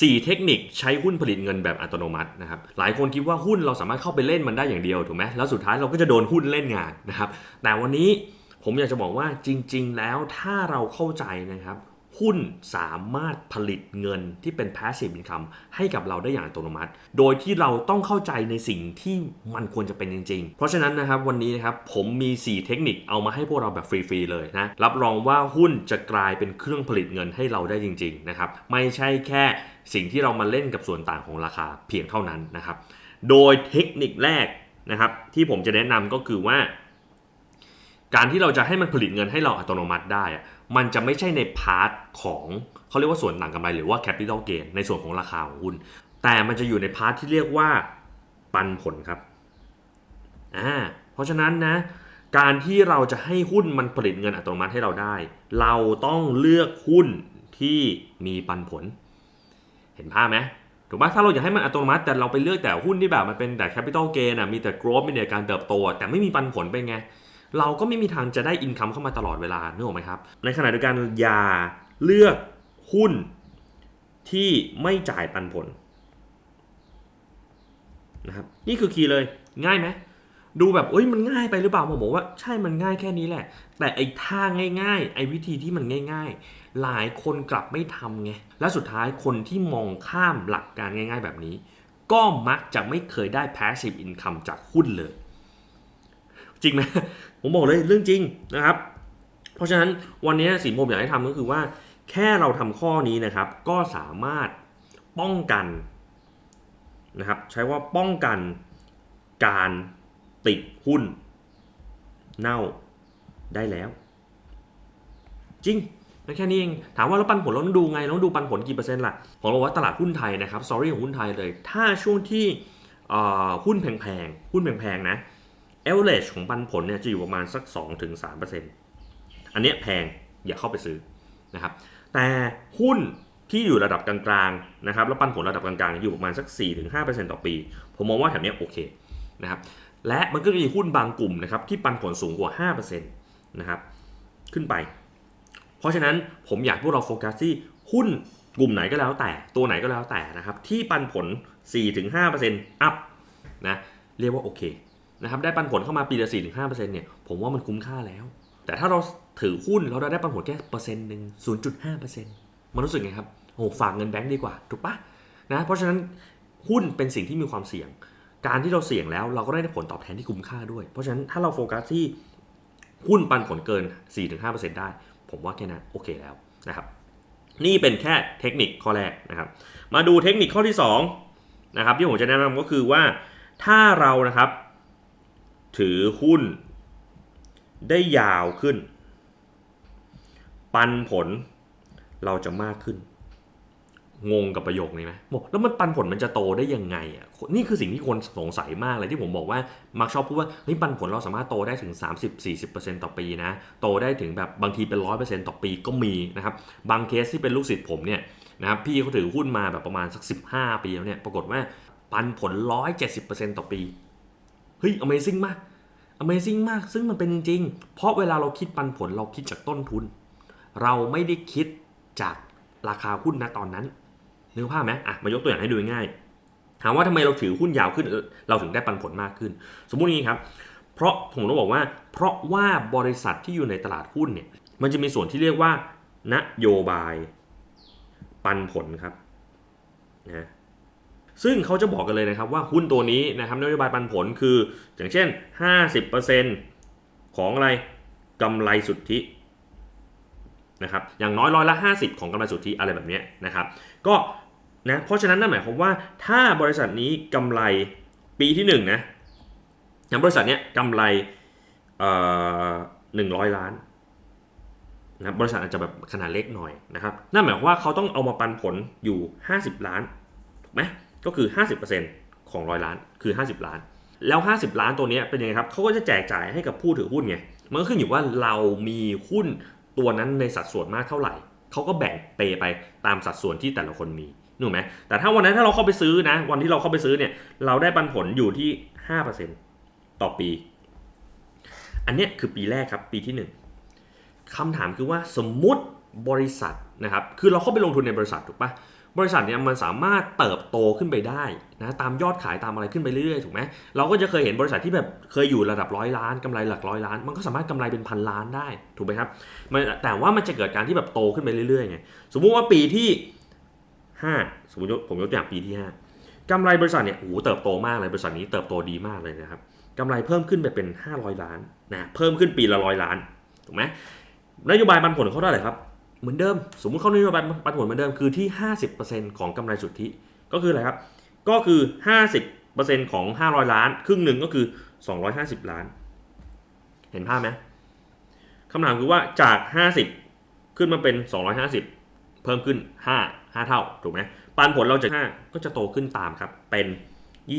4 เทคนิคใช้หุ้นผลิตเงินแบบอัตโนมัตินะครับหลายคนคิดว่าหุ้นเราสามารถเข้าไปเล่นมันได้อย่างเดียวถูกไหมแล้วสุดท้ายเราก็จะโดนหุ้นเล่นงานนะครับแต่วันนี้ผมอยากจะบอกว่าจริง ๆ แล้วถ้าเราเข้าใจนะครับ หุ้นสามารถผลิตเงินที่เป็น passive income ให้กับเราได้อย่างอัตโนมัติ โดยที่เราต้องเข้าใจในสิ่งที่มันควรจะเป็นจริง ๆ เพราะฉะนั้นนะครับวันนี้นะครับผมมี 4 เทคนิคเอามาให้พวกเราแบบฟรี ๆ เลยนะ รับรองว่าหุ้นจะกลายเป็นเครื่องผลิตเงินให้เราได้จริง ๆ นะครับ ไม่ใช่แค่สิ่งที่เรามาเล่นกับส่วนต่างของราคาเพียงเท่านั้นนะครับ โดยเทคนิคแรกนะครับที่ผมจะแนะนำก็คือว่า การที่เราจะให้มันผลิตเงินให้เราอัตโนมัติได้ มันจะไม่ใช่ในพาร์ทของเขาเรียกว่าส่วนต่างกำไรหรือว่า capital gain ในส่วนของราคาของหุ้น แต่มันจะอยู่ในพาร์ทที่เรียกว่าปันผลครับอ่าเพราะฉะนั้นนะการที่เราจะให้หุ้นมันผลิตเงินอัตโนมัติให้เราได้ เราต้องเลือกหุ้นที่มีปันผล เห็นภาพไหมถูกปะถ้าเราอยากให้มันอัตโนมัติ แต่เราไปเลือกแต่หุ้นที่แบบมันเป็นแต่ capital gain อะมีแต่ growth มีแต่การเติบโต แต่ไม่มีปันผลเป็นไง เราก็ไม่มีทางจะได้อินคัมเข้ามาตลอดเวลานึกออกไหมครับ ในขณะเดียวกันอย่าเลือกหุ้นที่ไม่จ่ายปันผลนะครับนี่คือคีย์เลยง่ายไหมดูแบบเอ้ยมันง่ายไปหรือเปล่าผมบอกว่าใช่มันง่ายแค่นี้แหละ แต่ไอ้ท่าง่าย ๆ ไอ้วิธีที่มันง่าย ๆ หลายคนกลับไม่ทำไงและสุดท้ายคนที่มองข้ามหลักการง่าย ๆ แบบนี้ ก็มักจะไม่เคยได้ passive income จากหุ้นเลย จริงไหม ผมบอกเลยเรื่องจริงนะครับ เพราะฉะนั้นวันนี้สิ่งผมอยากให้ทำก็คือว่า แค่เราทำข้อนี้นะครับ ก็สามารถป้องกันนะครับ ใช้ว่าป้องกันการติดหุ้นเน่าได้แล้ว จริงแค่นี้เอง ถามว่าแล้วปันผลเราต้องดูไงเราต้องดูปันผลกี่เปอร์เซ็นต์ล่ะผมบอกว่าตลาดหุ้นไทยนะครับสอรี่ของหุ้นไทยเลย ถ้าช่วงที่หุ้นแพงๆ หุ้นแพงๆ นะ average ของปันผลเนี่ยจะอยู่ประมาณสัก 2-3%อันเนี้ยแพงอย่าเข้าไปซื้อนะครับ แต่หุ้นที่อยู่ระดับกลางๆนะครับแล้วปันผลระดับกลางๆ อยู่ประมาณสัก 4-5%ต่อปี ผมมองว่าแถวเนี้ยโอเคนะครับและมันก็จะมีหุ้นบางกลุ่มนะครับที่ปันผลสูงกว่า 5%นะครับขึ้นไป เพราะฉะนั้นผมอยากให้พวกเราโฟกัสที่หุ้นกลุ่มไหนก็แล้วแต่ตัวไหนก็แล้วแต่นะครับที่ปันผล 4-5%อัพนะเรียกว่าโอเค นะครับได้ปันผลเข้ามาปีละ4-5%เปอร์เซ็นต์เนี่ยผมว่ามันคุ้มค่าแล้ว แต่ถ้าเราถือหุ้นเราได้ปันผลแค่เปอร์เซ็นต์หนึ่ง0.5%มันรู้สึกไงครับโอ้ฝากเงินแบงค์ดีกว่าถูกปะนะเพราะฉะนั้นหุ้นเป็นสิ่งที่มีความเสี่ยง การที่เราเสี่ยงแล้วเราก็ได้ผลตอบแทนที่คุ้มค่าด้วย เพราะฉะนั้นถ้าเราโฟกัสที่หุ้นปันผลเกิน 4-5%ได้ ผมว่าแค่นั้นโอเคแล้วนะครับนี่เป็นแค่เทคนิคข้อแรกนะครับ มาดูเทคนิคข้อที่2นะครับที่ผมจะแนะนำก็คือว่าถ้าเรานะครับ ถือหุ้น ได้ยาวขึ้น ปันผลเราจะมากขึ้น งงกับประโยคนี้ไหมบอกแล้วมันปันผลมันจะโตได้ยังไงอะนี่คือสิ่งที่คนสงสัยมากเลยที่ผมบอกว่ามักชอบพูดว่าเฮ้ยปันผลเราสามารถโตได้ถึง 30-40%ต่อปีนะ โตได้ถึงแบบบางทีเป็น 100%ต่อปีก็มีนะครับ บางเคสที่เป็นลูกศิษย์ผมเนี่ยนะครับพี่เขาถือหุ้นมาแบบประมาณสัก 15 ปีแล้วเนี่ยปรากฏว่าปันผล 170%ต่อปี เฮ้ย Amazing มาก Amazing มาก ซึ่งมันเป็นจริง ๆ เพราะเวลาเราคิดปันผลเราคิดจากต้นทุน เราไม่ได้คิดจากราคาหุ้นณตอนนั้นนึกภาพไหมอะ มายกตัวอย่างให้ดูง่ายถามว่าทำไมเราถือหุ้นยาวขึ้น เราถึงได้ปันผลมากขึ้น สมมุติงนี้ครับ เพราะผมต้องบอกว่า เพราะว่าบริษัทที่อยู่ในตลาดหุ้นเนี่ย มันจะมีส่วนที่เรียกว่า นโยบายปันผลครับนะ ซึ่งเขาจะบอกกันเลยนะครับว่าหุ้นตัวนี้นะครับนโยบายปันผลคือ อย่างเช่น 50%ของอะไรกำไรสุทธินะครับอย่างน้อยร้อยละ 50 ของกำไรสุทธิอะไรแบบนี้นะครับก็นะเพราะฉะนั้นนั่นหมายความว่าถ้าบริษัทนี้กำไรปีที่1นงนะอย่างบริษัทเนี้ยกำไรหนึ่งร้อยล้านนะบริษัทอาจจะแบบขนาดเล็กหน่อยนะครับนั่นหมายความว่าเขาต้องเอามาปันผลอยู่ 50 ล้านถูกไหม ก็คือ 50%ของร้อยล้านคือ 50 ล้าน แล้ว 50 ล้านตัวนี้เป็นยังไงครับเขาก็จะแจกจ่ายให้กับผู้ถือหุ้นไงมันก็ขึ้นอยู่ว่าเรามีหุ้นตัวนั้นในสัดส่วนมากเท่าไหร่เขาก็แบ่งเปไปตามสัดส่วนที่แต่ละคนมีนึกไหมแต่ถ้าวันนั้นถ้าเราเข้าไปซื้อนะ วันที่เราเข้าไปซื้อเนี่ย เราได้ปันผลอยู่ที่ 5%ต่อปี อันเนี้ยคือปีแรกครับ ปีที่ 1คำถามคือว่าสมมุติบริษัทนะครับ คือเราเข้าไปลงทุนในบริษัทถูกปะ บริษัทเนี่ยมันสามารถเติบโตขึ้นไปได้นะตามยอดขายตามอะไรขึ้นไปเรื่อยๆถูกไหมเราก็จะเคยเห็นบริษัทที่แบบเคยอยู่ระดับร้อยล้านกำไรหลักร้อยล้าน มันก็สามารถกำไรเป็นพันล้านได้ถูกไหมครับแต่ว่ามันจะเกิดการที่แบบโตขึ้นไปเรื่อยๆไงสมมุติว่าปีที่ 5 สมมติผมยกตัวอย่างปีที่ 5กำไรบริษัทเนี่ยโอ้โหเติบโตมากเลยบริษัทนี้เติบโตดีมากเลยนะครับกำไรเพิ่มขึ้นไปเป็น 500 ล้านนะเพิ่มขึ้นปีละร้อยล้านถูกไหมนโยบายปันผลเขาเท่าไหร่ครับ เหมือนเดิม สมมุติเขานโยบายปันผลเหมือนเดิมคือที่ 50%ของกำไรสุทธิ ก็คืออะไรครับ ก็คือ 50%ของ 500 ล้าน ครึ่งหนึ่งก็คือ 250 ล้าน เห็นภาพไหมคำถามคือว่าจาก 50 ขึ้นมาเป็น 250 เพิ่มขึ้น 5 5 เท่า ถูกไหมปันผลเราจาก5ก็จะโตขึ้นตามครับ เป็น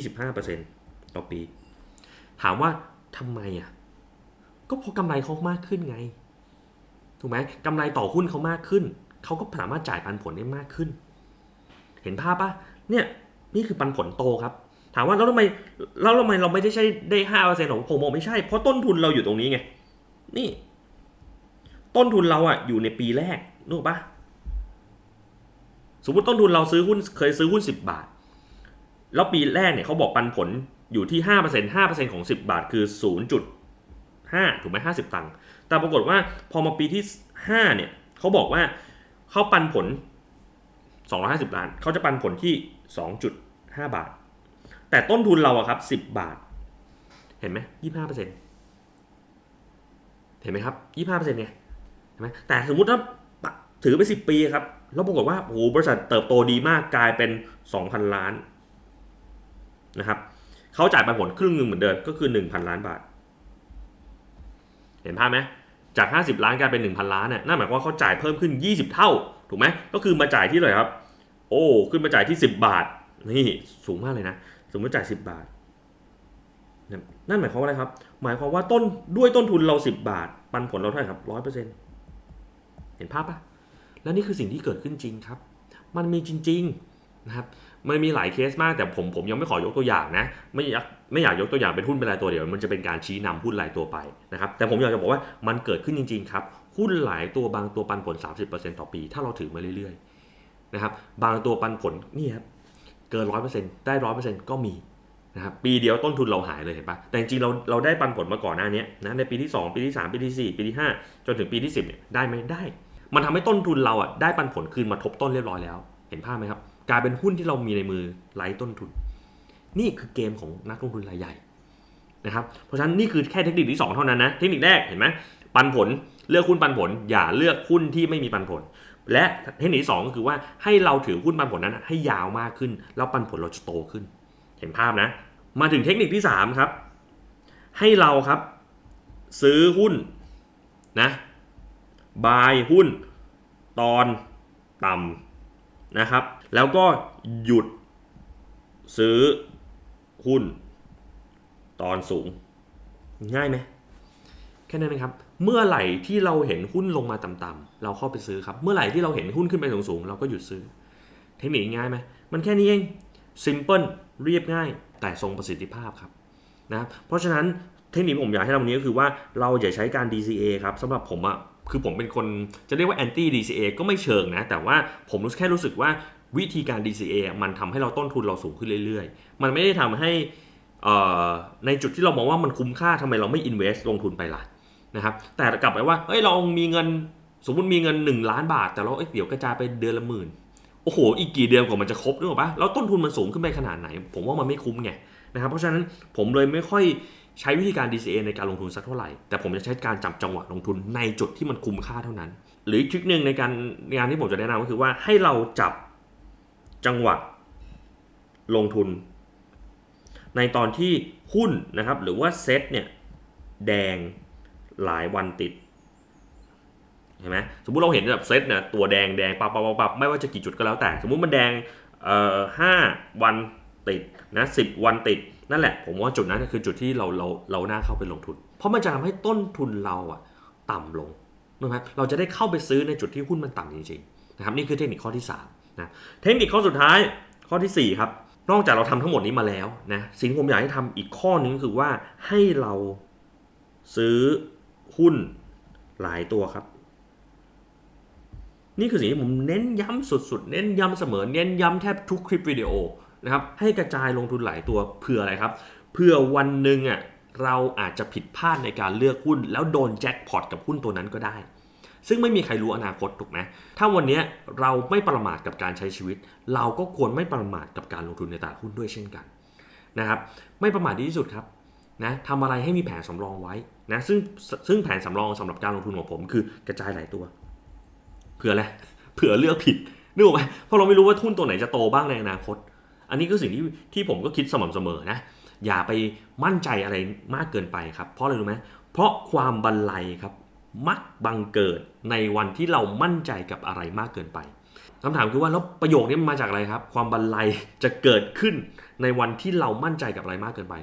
25%ต่อปี ถามว่าทำไมอะ ก็เพราะกำไรเขามากขึ้นไง ถูกไหมกำไรต่อหุ้นเขามากขึ้น เขาก็สามารถจ่ายปันผลได้มากขึ้น เห็นภาพปะเนี่ยนี่คือปันผลโตครับ ถามว่าแล้วทำไมแล้วทำไมเราไม่ได้ใช้ได้ห้าเปอร์เซ็นต์ของผมบอกไม่ใช่ เพราะต้นทุนเราอยู่ตรงนี้ไง นี่ ต้นทุนเราอะอยู่ในปีแรกนึกปะสมมติต้นทุนเราซื้อหุ้นเคยซื้อหุ้น 10 บาท แล้วปีแรกเนี่ยเขาบอกปันผลอยู่ที่ห้าเปอร์เซ็นต์ห้าเปอร์เซ็นต์ของ 10 บาท คือ ศูนย์จุดห้าถูกไหมห้าสิบตังค์แต่ปรากฏว่าพอมาปีที่ 5 เนี่ยเขาบอกว่าเขาปันผล 250 ล้านเขาจะปันผลที่ 2.5 บาท แต่ต้นทุนเราอะครับ 10 บาท เห็นไหม25เปอร์เซ็นต์เห็นไหมครับ25เปอร์เซ็นต์เนี่ยเห็นไหมแต่สมมติถ้าถือไป 10 ปีครับ แล้วปรากฏว่าโอ้โหบริษัทเติบโตดีมากกลายเป็น 2,000 ล้านนะครับเขาจ่ายปันผลครึ่งหนึ่งเหมือนเดิมก็คือ 1,000 ล้านบาท เห็นภาพไหมจาก 50 ล้านกลายเป็น 1,000 ล้านเนี่ยนั่นหมายความว่าเขาจ่ายเพิ่มขึ้น 20 เท่า ถูกไหมก็คือมาจ่ายที่เลยครับ โอ้ ขึ้นมาจ่ายที่ 10 บาท นี่สูงมากเลยนะ สมมติจ่าย 10 บาท นั่นหมายความว่าอะไรครับ หมายความว่าต้นด้วยต้นทุนเรา 10 บาท ปันผลเราเท่าไหร่ครับ100%เห็นภาพปะและนี่คือสิ่งที่เกิดขึ้นจริงครับ มันมีจริง ๆ นะครับ มันมีหลายเคสมากแต่ผมผมยังไม่ขอยกตัวอย่างนะไม่อยากไม่อยากยกตัวอย่างเป็นหุ้นเป็นรายตัวเดียวมันจะเป็นการชี้นำหุ้นรายตัวไปนะครับแต่ผมอยากจะบอกว่ามันเกิดขึ้นจริงๆครับหุ้นหลายตัวบางตัวปันผล 30%ต่อปี ถ้าเราถือมาเรื่อยๆนะครับบางตัวปันผลนี่ครับเกิน100%ได้100%ก็มีนะครับปีเดียวต้นทุนเราหายเลยเห็นปะแต่จริงๆเราเราได้ปันผลมาก่อนหน้านี้นะในปีที่ 2 ปีที่ 3 ปีที่ 4 ปีที่ 5 จนถึงปีที่ 10เนี่ยได้ไหมได้ มันทำให้ต้นทุนเราอะได้ปันผลคืนมาทบต้นเรียบร้อยแล้ว เห็นภาพไหมครับ กลายเป็นหุ้นที่เรามีในมือไร้ต้นทุน นี่คือเกมของนักลงทุนรายใหญ่นะครับเพราะฉะนั้นนี่คือแค่เทคนิคที่ 2 เท่านั้นนะเทคนิคแรกเห็นไหมปันผลเลือกหุ้นปันผล อย่าเลือกหุ้นที่ไม่มีปันผล และเทคนิคที่สองก็คือว่าให้เราถือหุ้นปันผลนั้นให้ยาวมากขึ้น แล้วปันผลเราจะโตขึ้น เห็นภาพนะ มาถึงเทคนิคที่ 3 ครับ ให้เราครับ ซื้อหุ้นนะบายหุ้นตอนต่ำนะครับ แล้วก็หยุดซื้อหุ้นตอนสูง ง่ายไหมแค่นั้นนะครับ เมื่อไหร่ที่เราเห็นหุ้นลงมาต่ำๆเราเข้าไปซื้อครับ เมื่อไหร่ที่เราเห็นหุ้นขึ้นไปสูงๆเราก็หยุดซื้อ เทคนิคง่ายไหมมันแค่นี้เอง simple เรียบง่าย แต่ทรงประสิทธิภาพครับนะเพราะฉะนั้นเทคนิคผมอยากให้ทำวันนี้ก็คือว่าเราอย่าใช้การ DCA ครับสำหรับผมอะคือผมเป็นคนจะเรียกว่า anti DCA ก็ไม่เชิงนะ แต่ว่าผมรู้แค่รู้สึกว่า วิธีการ DCA มันทำให้เราต้นทุนเราสูงขึ้นเรื่อยๆ มันไม่ได้ทำให้ในจุดที่เรามองว่ามันคุ้มค่าทำไมเราไม่ invest ลงทุนไปล่ะนะครับ แต่กลับไปว่าเฮ้ยเรามีเงินสมมติมีเงิน 1 ล้านบาท แต่เราเอ้ยเดี๋ยวกระจายไปเดือนละหมื่นโอ้โห อีกกี่เดือนกว่ามันจะครบนึกออกปะแล้วต้นทุนมันสูงขึ้นไปขนาดไหน ผมว่ามันไม่คุ้มไงนะครับ เพราะฉะนั้นผมเลยไม่ค่อยใช้วิธีการ DCA ในการลงทุนสักเท่าไหร่ แต่ผมจะใช้การจับจังหวะลงทุนในจุดที่มันคุ้มค่าเท่านั้น หรือทริคหนึ่งในการงานที่ผมจะแนะนำก็คือว่าให้เราจับ จังหวะลงทุน ในตอนที่หุ้นนะครับหรือว่าเซ็ตเนี่ยแดงหลายวันติดเห็นไหมสมมุติเราเห็นแบบเซตเนี่ยตัวแดงแดงปับปับปับไม่ว่าจะกี่จุดก็แล้วแต่ สมมุติมันแดงเอ่อห้าวันติดนะสิบวันติด นั่นแหละ ผมว่าจุดนั้นคือจุดที่เราเราเราน่าเข้าไปลงทุน เพราะมันจะทำให้ต้นทุนเราอะต่ำลงนะครับเราจะได้เข้าไปซื้อในจุดที่หุ้นมันต่ำจริงๆนะครับนี่คือเทคนิคข้อที่ 3 นะเทคนิคข้อสุดท้ายข้อทีสี่4 ครับ นอกจากเราทำทั้งหมดนี้มาแล้วนะสิ่งที่ผมอยากให้ทำอีกข้อนึงคือว่าให้เราซื้อหุ้นหลายตัวครับ นี่คือสิ่งที่ผมเน้นย้ำสุดๆ เน้นย้ำเสมอ เน้นย้ำแทบทุกคลิปวิดีโอนะครับให้กระจายลงทุนหลายตัวเพื่ออะไรครับ เพื่อวันหนึ่งอะเราอาจจะผิดพลาดในการเลือกหุ้น แล้วโดนแจ็คพอตกับหุ้นตัวนั้นก็ได้ ซึ่งไม่มีใครรู้อนาคตถูกไหมถ้าวันนี้เราไม่ประมาทกับการใช้ชีวิต เราก็ควรไม่ประมาทกับการลงทุนในตลาดหุ้นด้วยเช่นกันนะครับไม่ประมาทดีที่สุดครับนะทำอะไรให้มีแผนสำรองไว้นะซึ่งซึ่งแผนสำรองสำหรับการลงทุนของผมคือกระจายหลายตัวเผื่ออะไรเผื่อเลือกผิดนึกออกไหมเพราะเราไม่รู้ว่าทุนตัวไหนจะโตบ้างในอนาคต อันนี้ก็สิ่งที่ที่ผมก็คิดสม่ำเสมอนะอย่าไปมั่นใจอะไรมากเกินไปครับ เพราะอะไรรู้ไหมเพราะความบันไลครับ มักบังเกิดในวันที่เรามั่นใจกับอะไรมากเกินไปคำถามคือว่าแล้วประโยคนี้มันมาจากอะไรครับ ความบันไลจะเกิดขึ้นในวันที่เรามั่นใจกับอะไรมากเกินไป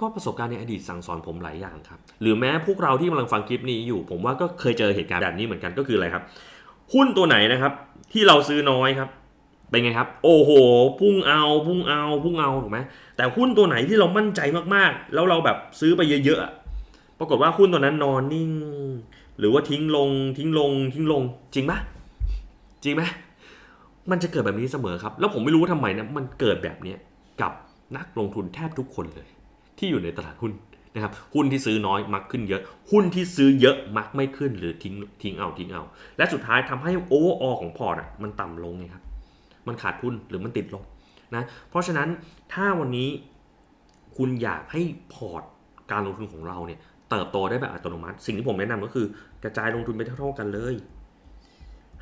ก็ประสบการณ์ในอดีตสั่งสอนผมหลายอย่างครับ หรือแม้พวกเราที่กำลังฟังคลิปนี้อยู่ ผมว่าก็เคยเจอเหตุการณ์แบบนี้เหมือนกันก็คืออะไรครับ หุ้นตัวไหนนะครับ ที่เราซื้อน้อยครับเป็นไงครับ โอ้โห พุ่งเอาพุ่งเอาพุ่งเอาถูกไหมแต่หุ้นตัวไหนที่เรามั่นใจมากๆ แล้วเราแบบซื้อไปเยอะๆอะปรากฏว่าหุ้นตัวนั้นนอนนิ่ง หรือว่าทิ้งลงทิ้งลง ทิ้งลงจริงไหมจริงไหมมันจะเกิดแบบนี้เสมอครับ แล้วผมไม่รู้ว่าทำไมนะมันเกิดแบบนี้กับนักลงทุนแทบทุกคนเลย ที่อยู่ในตลาดหุ้นนะครับหุ้นที่ซื้อน้อยมักขึ้นเยอะ หุ้นที่ซื้อเยอะมักไม่ขึ้นหรือทิ้งทิ้งเอาทิ้งเอา และสุดท้ายทำให้โอเวอร์ออของพอร์ตอะมันต่ำลงไงครับมันขาดทุนหรือมันติดลบนะเพราะฉะนั้นถ้าวันนี้คุณอยากให้พอร์ตการลงทุนของเราเนี่ย เติบโตได้แบบอัตโนมัติ สิ่งที่ผมแนะนำก็คือ กระจายลงทุนไปเท่าๆกันเลย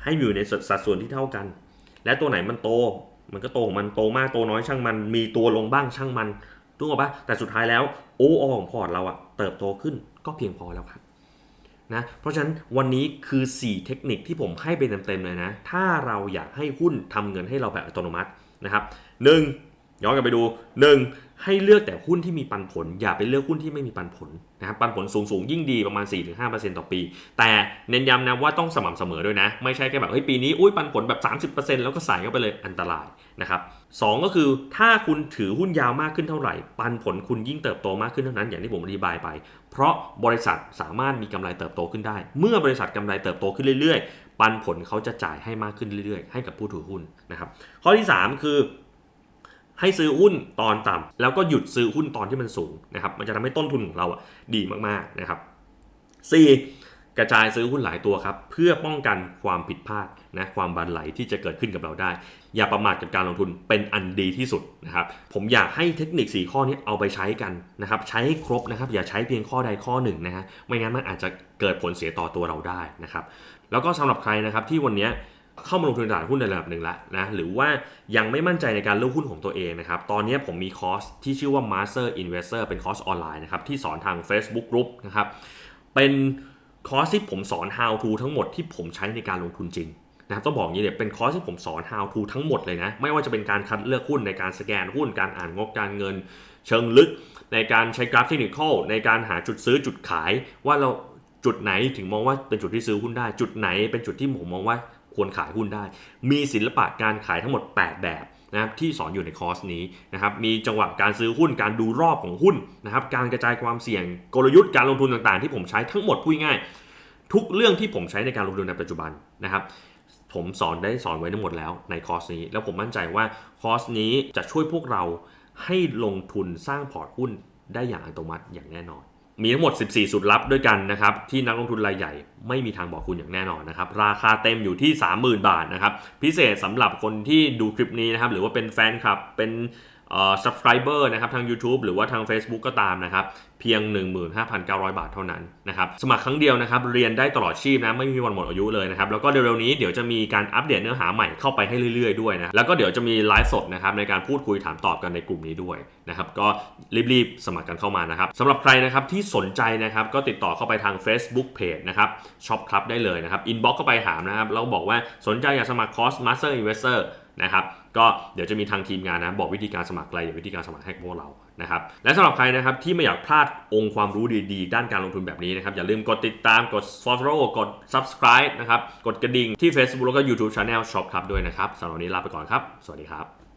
ให้อยู่ในสัดส่วนที่เท่ากัน และตัวไหนมันโต มันก็โตของมันโตมากโตน้อยช่างมัน มีตัวลงบ้างช่างมันถูกปะแต่สุดท้ายแล้วโอ้อของพอร์ตเราอะเติบโตขึ้นก็เพียงพอแล้วครับนะเพราะฉะนั้นวันนี้คือ 4 เทคนิคที่ผมให้ไปเต็มๆเลยนะ ถ้าเราอยากให้หุ้นทำเงินให้เราแบบอัตโนมัตินะครับหนึ่งย้อนกลับไปดู 1. ให้เลือกแต่หุ้นที่มีปันผล อย่าไปเลือกหุ้นที่ไม่มีปันผลนะครับปันผลสูงๆยิ่งดีประมาณ 4-5%ต่อปี แต่เน้นย้ำนะว่าต้องสม่ำเสมอด้วยนะ ไม่ใช่แค่แบบเฮ้ยปีนี้อุ้ยปันผลแบบ 30%แล้วก็ใส่เข้าไปเลยอันตรายนะครับสองก็คือถ้าคุณถือหุ้นยาวมากขึ้นเท่าไหร่ ปันผลคุณยิ่งเติบโตมากขึ้นเท่านั้นอย่างที่ผมอธิบายไป เพราะบริษัทสามารถมีกำไรเติบโตขึ้นได้ เมื่อบริษัทกำไรเติบโตขึ้นเรื่อยๆ ปันผลเขาจะจ่ายให้มากขึ้นเรื่อยๆ ให้กับผู้ถือหุ้นนะครับข้อที่ 3 คือ ให้ซื้อหุ้นตอนต่ำแล้วก็หยุดซื้อหุ้นตอนที่มันสูงนะครับมันจะทำให้ต้นทุนของเราอะดีมากๆนะครับ 4. กระจายซื้อหุ้นหลายตัวครับ เพื่อป้องกันความผิดพลาดนะความบันไหลที่จะเกิดขึ้นกับเราได้ อย่าประมาทกับการลงทุนเป็นอันดีที่สุดนะครับ ผมอยากให้เทคนิค 4 ข้อนี้เอาไปใช้กันนะครับ ใช้ให้ครบนะครับ อย่าใช้เพียงข้อใดข้อหนึ่งนะฮะไม่งั้นมันอาจจะเกิดผลเสียต่อตัวเราได้นะครับ แล้วก็สำหรับใครนะครับที่วันนี้ เข้ามาลงทุนในตลาดหุ้นในระดับหนึ่งแล้วนะหรือว่ายังไม่มั่นใจในการเลือกหุ้นของตัวเองนะครับ ตอนนี้ผมมีคอร์สที่ชื่อว่า Master Investor เป็นคอร์สออนไลน์นะครับ ที่สอนทาง Facebook Group นะครับ เป็นคอร์สที่ผมสอน how to ทั้งหมดที่ผมใช้ในการลงทุนจริงนะครับต้องบอกอย่างนี้เนี่ยเป็นคอร์สที่ผมสอน how to ทั้งหมดเลยนะ ไม่ว่าจะเป็นการคัดเลือกหุ้นในการสแกนหุ้นการอ่านงบการเงิน เชิงลึก ในการใช้กราฟเทคนิคในการหาจุดซื้อจุดขายว่าเราจุดไหนถึงมองว่าเป็นจุดที่ซื้อหุ้นได้ จุดไหนเป็นจุดที่ผมมองว่า ควรขายหุ้นได้ มีศิลปะการขายทั้งหมด 8 แบบนะครับที่สอนอยู่ในคอร์สนี้นะครับมีจังหวะการซื้อหุ้นการดูรอบของหุ้นนะครับการกระจายความเสี่ยงกลยุทธ์การลงทุนต่างๆ ที่ผมใช้ทั้งหมดพูดง่ายทุกเรื่องที่ผมใช้ในการลงทุนในปัจจุบันนะครับผมสอนได้สอนไว้ทั้งหมดแล้วในคอร์สนี้ แล้วผมมั่นใจว่าคอร์สนี้จะช่วยพวกเราให้ลงทุนสร้างพอร์ตหุ้นได้อย่างอัตโนมัติอย่างแน่นอน มีทั้งหมด 14สูตรลับด้วยกันนะครับที่นักลงทุนรายใหญ่ไม่มีทางบอกคุณอย่างแน่นอนนะครับราคาเต็มอยู่ที่ 30,000 บาทนะครับพิเศษสำหรับคนที่ดูคลิปนี้นะครับหรือว่าเป็นแฟนคลับเป็น subscriber นะครับทาง YouTube หรือว่าทาง Facebook ก็ตามนะครับเพียง 15,900 บาทเท่านั้นนะครับสมัครครั้งเดียวนะครับเรียนได้ตลอดชีพนะไม่มีวันหมดอายุเลยนะครับแล้วก็เร็วๆนี้เดี๋ยวจะมีการอัปเดตเนื้อหาใหม่เข้าไปให้เรื่อยๆด้วยนะแล้วก็เดี๋ยวจะมีไลฟ์สดนะครับในการพูดคุยถามตอบกันในกลุ่มนี้ด้วยนะครับก็รีบๆสมัครกันเข้ามานะครับสำหรับใครนะครับที่สนใจนะครับก็ติดต่อเข้าไปทาง Facebook Page นะครับช็อปคลับได้เลยนะครับอินบ็อกเข้าไปถามนะครับแล้วบอกว่าสนใจอยากสมัครคอร์ส Master Investor นะครับก็เดี๋ยวจะมีทางทีมงานนะบอกวิธีการสมัครรายละเอียดวิธีการสมัครให้พวกเรานะครับและสำหรับใครนะครับที่ไม่อยากพลาดองค์ความรู้ดีๆ ด้านการลงทุนแบบนี้นะครับอย่าลืมกดติดตามกด follow กด subscribe นะครับกดกระดิ่งที่ Facebook แล้วก็ YouTube Channel Shop ครับด้วยนะครับสำหรับวันนี้ลาไปก่อนครับ สวัสดีครับ